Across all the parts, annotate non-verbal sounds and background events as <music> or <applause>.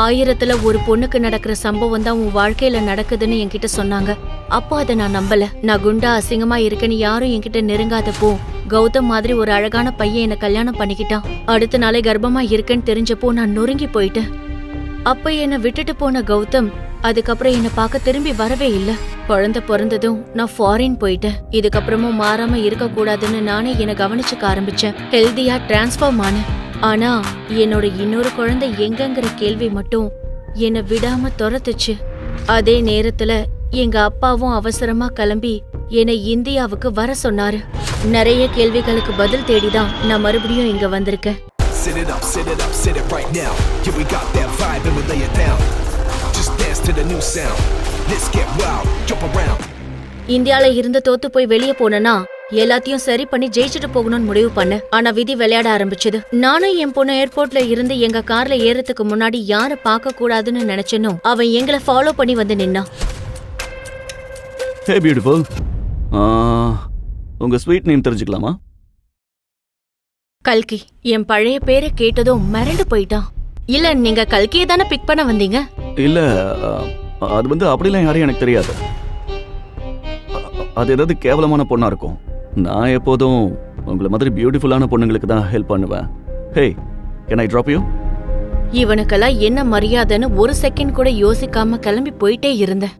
ஆயிரத்துல ஒரு பொண்ணுக்கு நடக்கிற சம்பவம் தான் உன் வாழ்க்கையில நடக்குதுன்னு என்கிட்ட சொன்னாங்க. அப்போ அதை நான் நம்பல. நான் குண்டா அசிங்கமா இருக்கேன்னு யாரும் என்கிட்ட நெருங்காதப்போ கௌதம் மாதிரி ஒரு அழகான பையன் என்ன கல்யாணம் பண்ணிக்கிட்டான். அடுத்த நாளே கர்ப்பமா இருக்கேன்னு தெரிஞ்சப்போ நான் நொறுங்கி போயிட்டேன். அப்ப என்னை விட்டுட்டு போன கௌதம் அதுக்கப்புறம் என்னை பார்க்க திரும்பி வரவே இல்ல. குழந்தை பிறந்ததும் நான் ஃபாரின் போயிட்டேன். இதுக்கப்புறமும் மாறாம இருக்க கூடாதுன்னு நானே என்னை கவனிச்சுக்க ஆரம்பிச்சேன். ஹெல்தியா டிரான்ஸ்ஃபார்ம் ஆனேன். ஆனா என்னோட இன்னொரு குழந்தை எங்கங்கிற கேள்வி மட்டும் என்னை விடாம துரத்துச்சு அதே நேரத்துல எங்க அப்பாவும் அவசரமா கிளம்பி என்னை இந்தியாவுக்கு வர சொன்னாரு நிறைய கேள்விகளுக்கு பதில் தேடிதான் நான் மறுபடியும் இங்க வந்திருக்கேன் Sit it up, sit it up, sit it right now. Yeah, we got that vibe and we lay it down. Just dance to the new sound. Let's get wild, jump around. இந்தியால இருந்து தோத்து போய் வெளியே போனேன்னா எல்லாத்தையும் சரி பண்ணி ஜெயிச்சுட்டு போகணும்னு முடிவு பண்ணேன் ஆனா விதி விளையாட ஆரம்பிச்சது. நானும் என் பொண்ணு ஏர்போர்ட்ல இருந்து எங்க கார்ல ஏறதுக்கு முன்னாடி யார பார்க்க கூடாதுன்னு நினைச்சனோ அவன் எங்களை ஃபாலோ பண்ணி வந்து நின்னான் ஹே பியூட்டிஃபுல் உங்கள் ஸ்வீட் நேம் தெரிஞ்சுக்கலாமா? கல்கி என் பழைய பேரை கேட்டதும் மிரண்டு போயிட்டான். இல்ல நீங்க கல்கியை தானே பிக் பண்ண வந்தீங்க? இல்லை அது வந்து அப்படிலாம் யாரையும் எனக்கு தெரியாது. அது ஏதாவது கேவலமான பொண்ணாக இருக்கும். நான் எப்போதும் உங்களை மாதிரி பியூட்டிஃபுல்லான பொண்ணுங்களுக்கு தான் ஹெல்ப் பண்ணுவேன். Hey can I drop you இவனுக்கெல்லாம் என்ன மரியாதைன்னு ஒரு செகண்ட் கூட யோசிக்காம கிளம்பி போயிட்டே இருந்தேன்.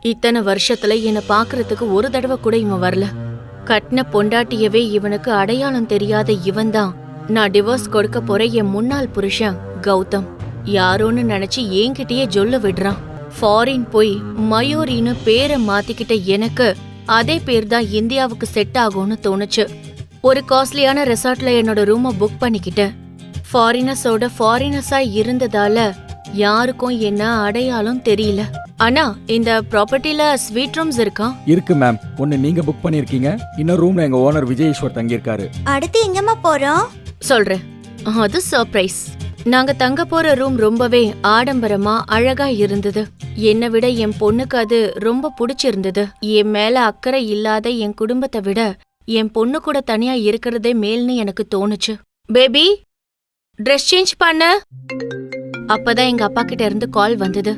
இத்தனை வருஷத்துல என்னை பாக்குறதுக்கு ஒரு தடவை கூட இவன் வரல. கட்டின பொண்டாட்டியவே இவனுக்கு அடையாளம் தெரியாத இவன்தான். நான் டிவோர்ஸ் கொடுக்க போற என் முன்னாள் புருஷன் கௌதம். யாரோன்னு நினைச்சு என்கிட்டயே சொல்ல விடுறான். ஃபாரின் போய் மயூரின்னு பேரை மாத்திக்கிட்ட எனக்கு அதே பேர் தான் இந்தியாவுக்கு செட் ஆகும்னு தோணுச்சு. ஒரு காஸ்ட்லியான ரெசார்ட்ல என்னோட ரூமை புக் பண்ணிக்கிட்டேன். ஃபாரினர்ஸோட ஃபாரினர்ஸா இருந்ததால யாருக்கும் என்ன அடையாளம் தெரியல. அண்ணா இந்த ப்ராப்பர்ட்டில ஸ்வீட் ரூம்ஸ் இருக்கா? இருக்கு மேம் ஒன்னு நீங்க புக் பண்ணிருக்கீங்க. இன்னொரு ரூம்ல எங்க ஓனர் விஜயேஸ்வர் தங்கியிருக்காரு. அடுத்து எங்கம்மா போறோம்? சொல்றேன். அது சர்ப்ரைஸ் நாங்க தங்க போற ரூம் ரொம்பவே ஆடம்பரமா அழகா இருந்தது. என்னை விட என் பொண்ணுக்கு அது ரொம்ப பிடிச்சிருந்தது. என் மேல அக்கறை இல்லாத என் குடும்பத்தை விட என் பொண்ணு கூட தனியா இருக்கிறதே மேல்னு எனக்கு தோணுச்சு. பேபி ட்ரெஸ் சேஞ்ச் பண்ண. அப்பதான் எங்க அப்பா கிட்ட இருந்து கால் வந்தது.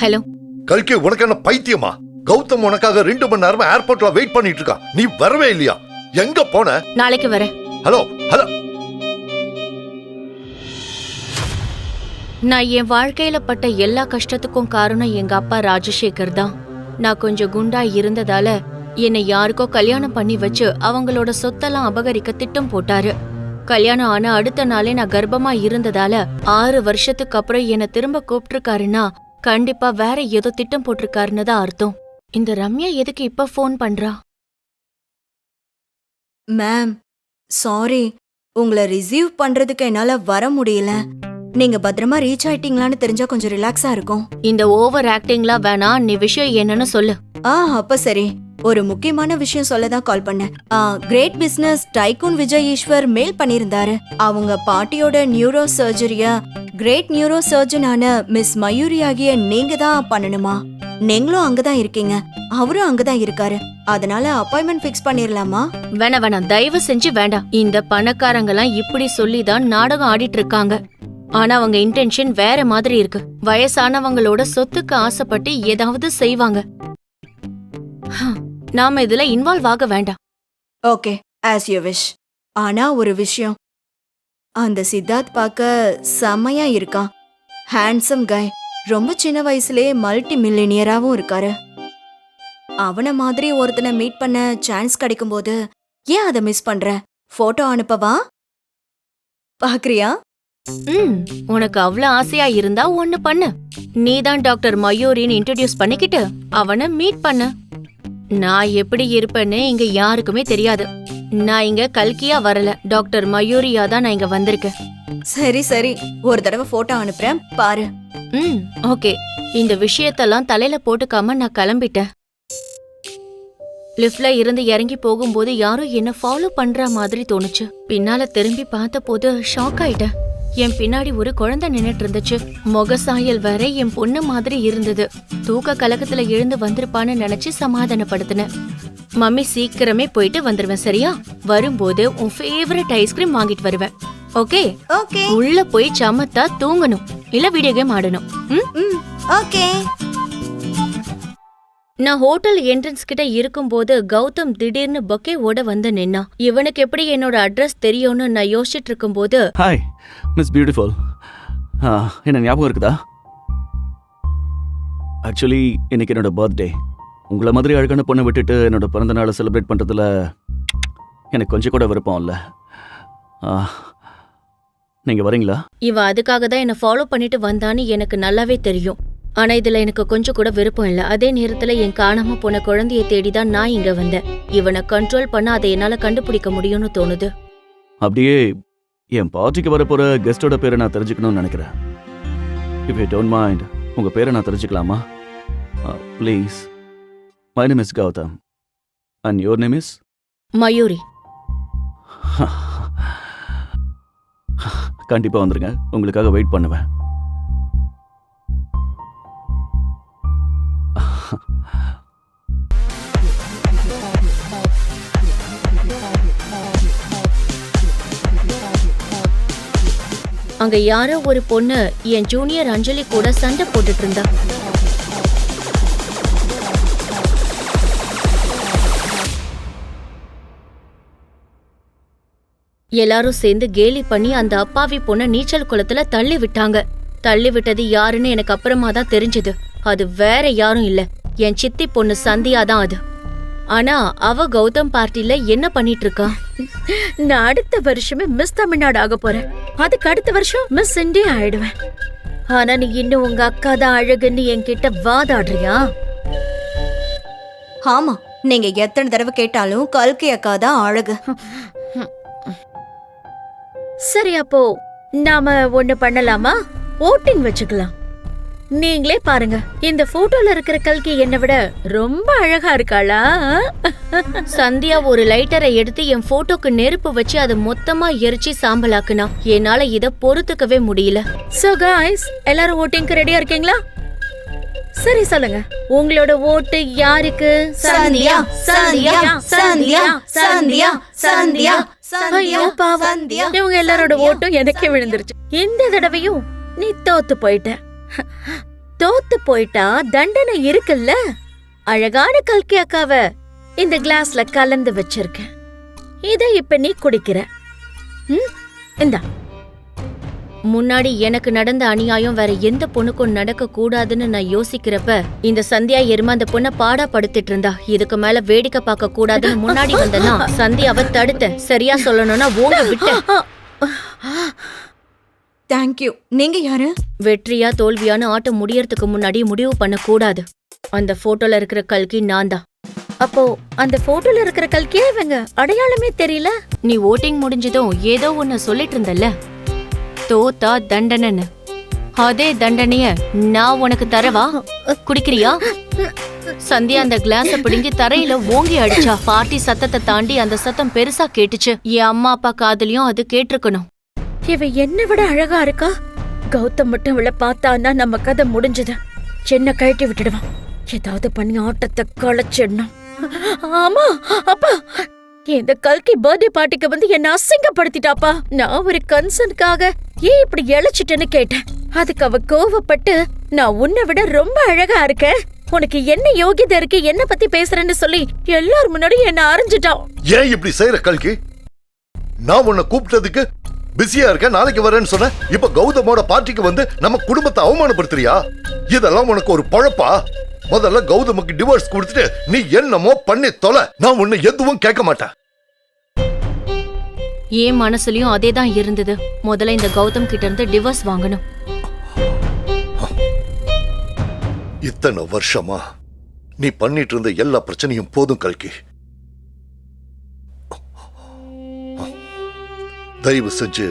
ஹலோ கல்கி உனக்கு என்ன பைத்தியமா? கௌதம் உனக்காக ரெண்டு மணி நேரமா ஏர்போர்ட்ல வெயிட் பண்ணிட்டு இருக்கான் நீ வரவே இல்லையா? எங்க போன? நாளைக்கு வரேன். Hello hello. நான் என் வாழ்க்கையில பட்ட எல்லா கஷ்டத்துக்கும் காரணம் எங்க அப்பா ராஜசேகர் தான். நான் கொஞ்சம் குண்டா இருந்ததால என்னை யாருக்கோ கல்யாணம் பண்ணி வச்சு அவங்களோட சொத்தெல்லாம் அபகரிக்க திட்டம் போட்டாரு. கல்யாணம் ஆன அடுத்த நாளே நான் கர்ப்பமா இருந்ததால ஆறு வருஷத்துக்கு அப்புறம் என்னை திரும்ப கூப்பிட்டிருக்காருன்னா கண்டிப்பா வேற ஏதோ திட்டம் போட்டிருக்காருன்னு தான் அர்த்தம். இந்த ரம்யா எதுக்கு இப்ப ஃபோன் பண்றா? மேம் சாரி உங்களை ரிசீவ் பண்றதுக்கு என்னால வர முடியல. நீங்க பத்திரமா ரீச் ஆயிட்டீங்களான்னு தெரிஞ்சா கொஞ்சம் ரிலாக்ஸா இருக்கும். இந்த ஓவர் ஆக்டிங்லாம் வேணாம் நீ விஷயம் என்னன்னு சொல்லு. ஆ அப்ப சரி. ஒரு முக்கியமான விஷயம் சொல்ல தான் கால் பண்ணேன். Great business tycoon Vijay Eshwar mail பண்ணியிருந்தாரு. அவங்க பாட்டியோட நியூரோ சர்ஜரிய கிரேட் நியூரோ சர்ஜனான மிஸ் மயூரி ஆகிய நீங்க தான் பண்ணணுமா? நீங்களும் அங்கதான் இருக்கீங்க. அவரும் அங்கதான் இருக்காரு. அதனால அப்பாயின்மெண்ட் ஃபிக்ஸ் பண்ணிரலாமா? வேணாம் வேணாம் தயவு செஞ்சு வேண்டாம். இந்த பணக்காரங்கலாம் இப்படி சொல்லி தான் நாடகம் ஆடிட்டு இருக்காங்க ஆனா அவங்க இன்டென்ஷன் வேற மாதிரி இருக்கு. வயசானவங்களோட சொத்துக்கு ஆசைப்பட்டு ஏதாவது செய்வாங்க. ஹம், நாம இதுல இன்வால்வ் ஆக வேண்டாம். ஓகே ஆஸ் யூ விஷ் ஆனா ஒரு விஷயம். அந்த சித்தார்த் பார்க்க செம்மையா இருக்கான். ஹேண்ட்ஸம் கை ரொம்ப சின்ன வயசுலயே மல்டி மில்லினியராவும் இருக்காரு. அவன மாதிரி ஒருத்தனை மீட் பண்ண சான்ஸ் கிடைக்கும்போது ஏன் அதை மிஸ் பண்ற? போட்டோ அனுப்பவா? பாக்குறியா? ம் உனக்கு அவ்வளவு ஆசையா இருந்தா ஒண்ணு பண்ணு. நீதான் டாக்டர் மயூரின்னு இன்ட்ரடியூஸ் பண்ணிக்கிட்டு அவனை மீட் பண்ணு. நான் எப்படி இருப்பேன்னு இங்க யாருக்குமே தெரியாது. நான் இங்க கல்கியா வரல. டாக்டர் மயூரியா தான் நான் இங்க வந்திருக்கேன் சரி சரி. ஒரு தடவை போட்டோ அனுப்புறேன் பாரு. ம் ஓகே. இந்த விஷயத்தெல்லாம் தலையில போட்டுக்காம நான் கிளம்பிட்டேன். லிஃப்ட்ல இருந்து இறங்கி போகும்போது யாரோ என்ன ஃபாலோ பண்ற மாதிரி தோணுச்சு. பின்னால திரும்பி பார்த்தபோது ஷாக் ஆயிட்டேன். என் பின்னாடி ஒரு குழந்தை நின்னுட்டு இருந்துச்சு முக சாயல் வேற என் பொண்ணு மாதிரி இருந்தது. தூக்க கலக்கத்துல எழுந்து வந்திருப்பான்னு நினைச்சு சமாதானப்படுத்தினேன். மம்மி சீக்கிரமே போயிட்டு வந்துருவேன் சரியா? வரும்போது உன் ஃபேவரட் ஐஸ்கிரீம் வாங்கிட்டு வருவேன். ஓகே? ஓகே. உள்ள போய் சமத்தா தூங்கணும். இல்ல வீடியோ கேம் ஆடணும். ம்? ம் ஓகே நான் ஹோட்டல் என்ட்ரன்ஸ் கிட்ட இருக்கும்போது கௌதம் திடீர்னு பொக்கேவோட வந்து நின்னான் இவனுக்கு எப்படி என்னோட அட்ரஸ் தெரியும்னு நான் யோசிச்சுட்டு இருக்கும்போது ஹாய் மிஸ் பியூட்டிஃபுல் என்ன ஞாபகம் இருக்குதா? ஆக்சுவலி இன்னைக்கு என்னோட பர்த்டே உங்களை மாதிரி அழகான பொண்ணை விட்டுட்டு என்னோட பிறந்த நாளை செலிப்ரேட் பண்ணுறதுல எனக்கு கொஞ்சம் கூட விருப்பம் இல்லை. நீங்கள் வரீங்களா? இவ அதுக்காக தான் என்ன ஃபாலோ பண்ணிட்டு வந்தான்னு எனக்கு நல்லாவே தெரியும். ஆனா இதுல எனக்கு கொஞ்சம் கூட விருப்பம் இல்ல. அதே நேரத்துல என் காணாம போன குழந்தைய தேடி தான் நான் இங்க வந்தேன். இவனை கண்ட்ரோல் பண்ண அதை என்னால கண்டுபிடிக்க முடியும்னு தோணுது. அப்படியே என் பார்ட்டிக்கு வரப்போகிற கெஸ்ட்டோட பேரை நான் தெரிஞ்சுக்கணும்னு நினைக்கிறேன். இஃப் யூ டோன்ட் மைண்ட் உங்கள் பேரை நான் தெரிஞ்சுக்கலாமா? Please my name is Gautham and your name is Mayuri. <laughs> கண்டிப்பா வந்துருங்க. உங்களுக்காக வெயிட் பண்ணுவேன். அங்க யாரோ ஒரு பொண்ணு என் ஜூனியர் அஞ்சலி கூட சண்டை போட்டுட்டு இருந்தா. எல்லாரும் சேர்ந்து கேலி பண்ணி அந்த அப்பாவி பொண்ண நீச்சல் குளத்துல தள்ளி விட்டாங்க. தள்ளி விட்டது யாருன்னு எனக்கு அப்புறமா தான் தெரிஞ்சது. அது வேற யாரும் இல்ல. என் சித்தி பொண்ணு சந்தியா தான் அது. ஆனா அவ கௌதம் பார்ட்டில என்ன பண்ணிட்டு இருக்கா? நான் அடுத்த வருஷமே மிஸ் தமிழ்நாடு ஆக போறேன். அதுக்கு அடுத்த வருஷம் மிஸ் இந்தியா ஆயிடுவேன். ஆனா நீ இன்னும் உங்க அக்கா தான் அழகுன்னு என்கிட்ட வாதாடுறியா? ஆமா நீங்க எத்தனை தடவை கேட்டாலும் கல்கி அக்கா தான் அழகு. சரி அப்போ நாம ஒண்ணு பண்ணலாமா? ஓட்டிங் வச்சுக்கலாம். நீங்களே பாருங்க இந்த போட்டோல இருக்கிற கல்கி என்னை விட ரொம்ப அழகா இருக்காளா? சந்தியா ஒரு லைட்டரை எடுத்து என் போட்டோக்கு நெருப்பு வச்சு அதை மொத்தமா எரிச்சு சாம்பலாக்குனா என்னால இத பொறுத்துக்கவே முடியல. சோ காய்ஸ் எல்லாரும் ஓட்டிங்க்கு ரெடியா இருக்கீங்களா? சரி சொல்லுங்க. உங்களோட ஓட்டு யாருக்கு? சந்தியா, சந்தியா, சந்தியா, சந்தியா, சந்தியா, பாவம். சந்தியா, இவங்க எல்லாரோட ஓட்டும் எனக்கே விழுந்துருச்சு. இந்த தடவையும் நீ தோத்து போயிட்ட. தோத்து போயிட்டா தண்டனை இருக்குல்ல? அழகான கல்கி அக்காவ இந்த கிளாஸ்ல கலந்து வச்சிருக்கேன். இத இப்ப நீ குடிக்கிற. ம், இந்தா. முன்னாடி எனக்கு நடந்த அநியாயம் வேற எந்த பொண்ணுக்கும் நடக்க கூடாதுன்னு நான் யோசிக்கிறப்ப இந்த சந்தியா எரும அந்த பொண்ண பாடா படுத்திட்டு இருந்தா. இதுக்கு மேல வேடிக்கை பார்க்க கூடாதுன்னு முன்னாடி வந்தனா சந்தியாவை தடுத்த சரியா சொல்லணும்னா ஓங்க விட்டேன். தேங்க்யூ நீங்க யாரு? வெற்றியா தோல்வியான்னு ஆட்டம் முடியறதுக்கு முன்னாடி முடிவு பண்ண கூடாது அந்த போட்டோல இருக்கிற கல்கி நான் தான் அப்போ அந்த போட்டோல இருக்கிற கல்கியே இவங்க? அடையாளமே தெரியல. நீ ஓட்டிங் முடிஞ்சதும் ஏதோ ஒன்னு சொல்லிட்டு இருந்தல்ல? தோத்தா தண்டனைன்னு. அதே தண்டனைய நான் உனக்கு தரவா? குடிக்கிறியா? சந்தியா அந்த கிளாஸ பிடுங்கி தரையில ஓங்கி அடிச்சா. பார்ட்டி சத்தத்தை தாண்டி அந்த சத்தம் பெருசா கேட்டுச்சு. என் அம்மா அப்பா காதுலயும் அது கேட்டிருக்கணும். இவ என்ன விட அழகா இருக்கா? கௌதம் மட்டும் இவளை பார்த்தான்னா நம்ம கதை முடிஞ்சது. என்ன கழட்டி விட்டுடுவான். ஏதாவது பண்ணி ஆட்டத்தை களைச்சிடணும் ஆமா அப்பா. இந்த கல்கி பர்த்டே பார்ட்டிக்கு வந்து என்ன அசிங்கப்படுத்திட்டாப்பா. நான் ஒரு கன்சர்னுக்காக ஏன் இப்படி இழைச்சிட்டேன்னு கேட்டேன். அதுக்கு அவ கோவப்பட்டு நான் உன்னை விட ரொம்ப அழகா இருக்கேன். உனக்கு என்ன யோகிதை இருக்கு என்ன பத்தி பேசுறேன்னு சொல்லி எல்லார் முன்னாடியும் என்ன அரைஞ்சிட்டான் ஏன் இப்படி செய்யற கல்கி? நான் உன்னை கூப்பிட்டதுக்கு பிஸியா இருக்க நாளைக்கு வரேன்னு சொன்ன இப்ப கௌதமோட பார்ட்டிக்கு வந்து நம்ம குடும்பத்தை அவமானப்படுத்துறியா? இதெல்லாம் உனக்கு ஒரு பழப்பா? முதல்ல கௌதமுக்கு டிவோர்ஸ் கொடுத்துட்டு நீ என்னமோ பண்ணி தொலை. நான் உன்னை எதுவும் கேட்க மாட்டேன். என் மனசுலயும் அதே தான் இருந்தது. முதல்ல இந்த கௌதம் கிட்ட இருந்து டிவோர்ஸ் வாங்கணும். இத்தனை வருஷமா நீ பண்ணிட்டு இருந்த எல்லா பிரச்சனையும் போதும் கல்கி. தயவு செஞ்சு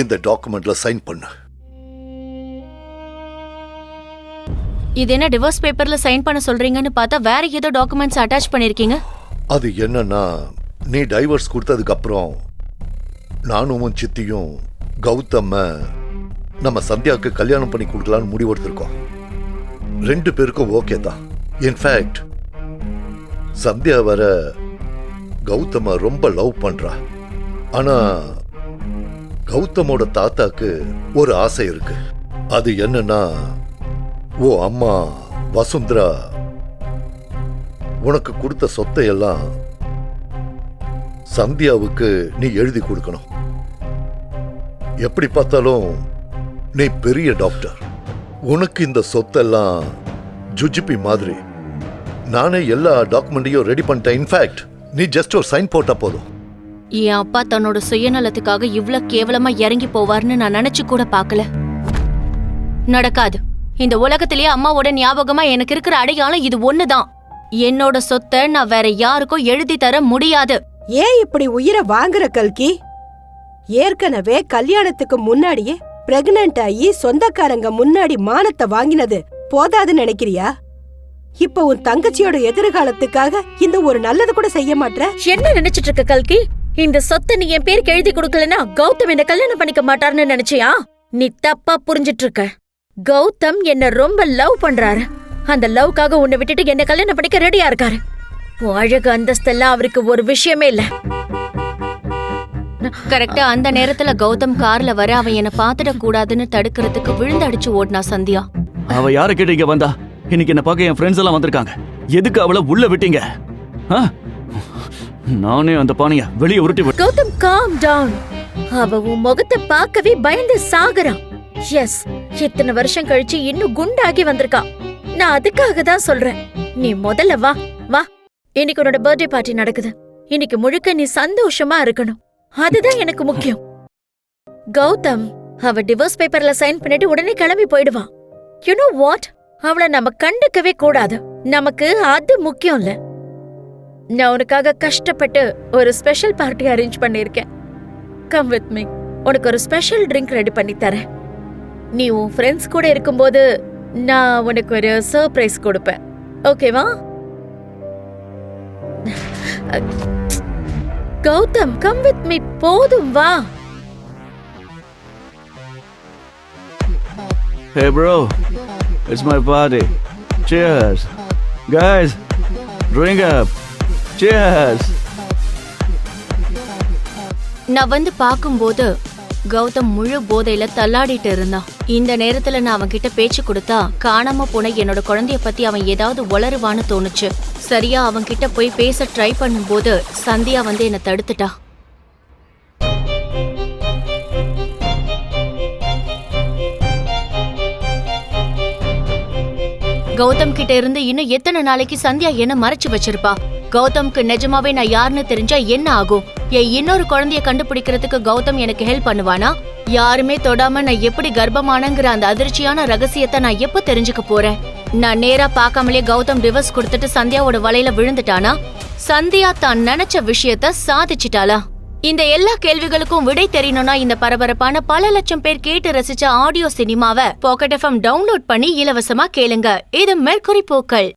இந்த டாக்குமெண்ட்ல சைன் பண்ணு. இது என்ன டிவோர்ஸ் பேப்பர்ல சைன் பண்ண சொல்றீங்கன்னு பார்த்தா வேற ஏதோ டாக்குமெண்ட்ஸ் அட்டாச் பண்ணிருக்கீங்க? அது என்னன்னா நீ டைவர்ஸ் கொடுத்ததுக்கு அப்புறம் நானும் உன் சித்தியும் கௌதம்ம நம்ம சந்தியாவுக்கு கல்யாணம் பண்ணி கொடுக்கலான்னு முடிவெடுத்திருக்கோம் ரெண்டு பேருக்கும் ஓகே தான். இன்ஃபேக்ட் சந்தியா வர கௌதம ரொம்ப லவ் பண்றா. ஆனா கௌதமோட தாத்தாக்கு ஒரு ஆசை இருக்கு. அது என்னன்னா ஓ அம்மா வசுந்தரா. உனக்கு கொடுத்த சொத்தை எல்லாம் சந்தியாவுக்கு நீ எழுதி கொடுக்கணும். எப்படி பார்த்தாலும் நீ பெரிய டாக்டர். உனக்கு இந்த சொத்தெல்லாம் ஜுஜிபி மாதிரி. நானே எல்லா டாக்குமெண்ட்டையும் ரெடி பண்ணிட்டேன். இன்ஃபேக்ட் நீ ஜஸ்ட் ஒரு சைன் போட்டா போதும். என் அப்பா தன்னோட சுயநலத்துக்காக இவ்ளோ கேவலமா இறங்கி போவார்னு நான் நினைச்சு கூட பார்க்கல. நடக்காது. இந்த உலகத்திலேயே அம்மாவோட ஞாபகமா எனக்கு இருக்கிற அடையாளம் இது ஒண்ணுதான். என்னோட சொத்தை நான் வேற யாருக்கும் எழுதி தர முடியாது. ஏன் இப்படி உயிரை வாங்குற கல்கி? ஏற்கனவே கல்யாணத்துக்கு முன்னாடியே பிரெக்னன்ட் ஆகி சொந்தக்காரங்க முன்னாடி மானத்தை வாங்கினது போதாதுன்னு நினைக்கிறியா? இப்ப உன் தங்கச்சியோட எதிர்காலத்துக்காக இந்த ஒரு நல்லது கூட செய்ய மாட்ற? என்ன நினைச்சிட்டு இருக்க கல்கி? இந்த சொத்தை நீ என் பேருக்கு எழுதி கொடுக்கலனா கௌதம் என்ன கல்யாணம் பண்ணிக்க மாட்டார்னு நினைச்சியா? நீ தப்பா புரிஞ்சிட்டு இருக்க. கௌதம் என்ன ரொம்ப லவ் பண்றாரு. அந்த லவ்க்காக உன்னை விட்டுட்டு என்ன கல்யாணம் பண்ணிக்க ரெடியா இருக்காரு. உன் அழகு அந்தஸ்தெல்லாம் அவருக்கு ஒரு விஷயமே இல்ல. கரெக்டா அந்த நேரத்துல கௌதம் கார்ல வர அவன் என்ன பாத்துட கூடாதுன்னு தடுக்கிறதுக்கு விழுந்தடிச்சு ஓடினா சந்தியா. அவ யாரை கேட்டு இங்க வந்தா? இன்னைக்கு என்ன பார்க்க என் ஃப்ரெண்ட்ஸ் எல்லாம் வந்திருக்காங்க. எதுக்கு அவளை உள்ள விட்டீங்க? நானே அந்த பானைய வெளியே உருட்டி விட்டு கௌதம் காம் டவுன் அவ உன் முகத்தை பார்க்கவே பயந்து சாகுறான் எஸ் இத்தனை வருஷம் கழிச்சு இன்னும் குண்டாகி வந்திருக்கா. நான் அதுக்காக தான் சொல்றேன். நீ முதல்ல வா வா. இன்னைக்கு உன்னோட பர்த்டே பார்ட்டி நடக்குது. இன்னைக்கு முழுக்க நீ சந்தோஷமா இருக்கணும். அதுதான் எனக்கு முக்கியம். கௌதம் அவ டிவோர்ஸ் பேப்பர்ல சைன் பண்ணிட்டு உடனே கிளம்பி போயிடுவான். யூ நோ வாட் அவளை நம்ம கண்டுக்கவே கூடாது. நமக்கு அது முக்கியம் இல்ல நான் உனக்காக கஷ்டப்பட்டு ஒரு ஸ்பெஷல் பார்ட்டி அரேஞ்ச் பண்ணிருக்கேன் கம் வித் மீ உனக்கு ஒரு ஸ்பெஷல் ட்ரிங்க் ரெடி பண்ணி தரேன். நீ உன் ஃப்ரெண்ட்ஸ் கூட இருக்கும்போது நான் உனக்கு ஒரு சர்ப்ரைஸ் கொடுப்பேன் ஓகேவா கௌதம் கம் வித் மீ போதும் வா Hey bro, it's my party. Cheers. Guys, drink up. Cheers. நான் வந்து பாக்கும்போது கௌதம் முழு போதையில தள்ளாடிட்டு இருந்தான் இந்த நேரத்துல நான் அவன் கிட்ட பேச்சு கொடுத்தா காணாம போன என்னோட குழந்தைய பத்தி அவன் ஏதாவது உளருவான்னு தோணுச்சு. சரியா அவன் கிட்ட போய் பேச ட்ரை பண்ணும்போது சந்தியா வந்து என்னை தடுத்துட்டா. கௌதம் கிட்ட இருந்து இன்னும் எத்தனை நாளைக்கு சந்தியா என்ன மறைச்சு வச்சிருப்பா? கௌதம்க்கு நிஜமாவே நான் யாருன்னு தெரிஞ்சா என்ன ஆகும்? என் இன்னொரு குழந்தைய கண்டுபிடிக்கிறதுக்கு கௌதம் எனக்கு ஹெல்ப் பண்ணுவானா? யாருமே தொடாம நான் எப்படி கர்ப்பமானங்கிற அந்த அதிர்ச்சியான ரகசியத்தை நான் எப்ப தெரிஞ்சுக்க போறேன்? நான் நேரா பார்க்காமலே கௌதம் டிவர்ஸ் கொடுத்துட்டு சந்தியாவோட வலையில விழுந்துட்டானா? சந்தியா தான் நினைச்ச விஷயத்த சாதிச்சிட்டாளா? இந்த எல்லா கேள்விகளுக்கும் விடை தெரியணும்னா இந்த பரபரப்பான பல லட்சம் பேர் கேட்டு ரசிச்ச ஆடியோ சினிமாவை பாக்கெட் எஃப்எம் டவுன்லோட் பண்ணி இலவசமா கேளுங்க. இது மேற்குறி பூக்கள்.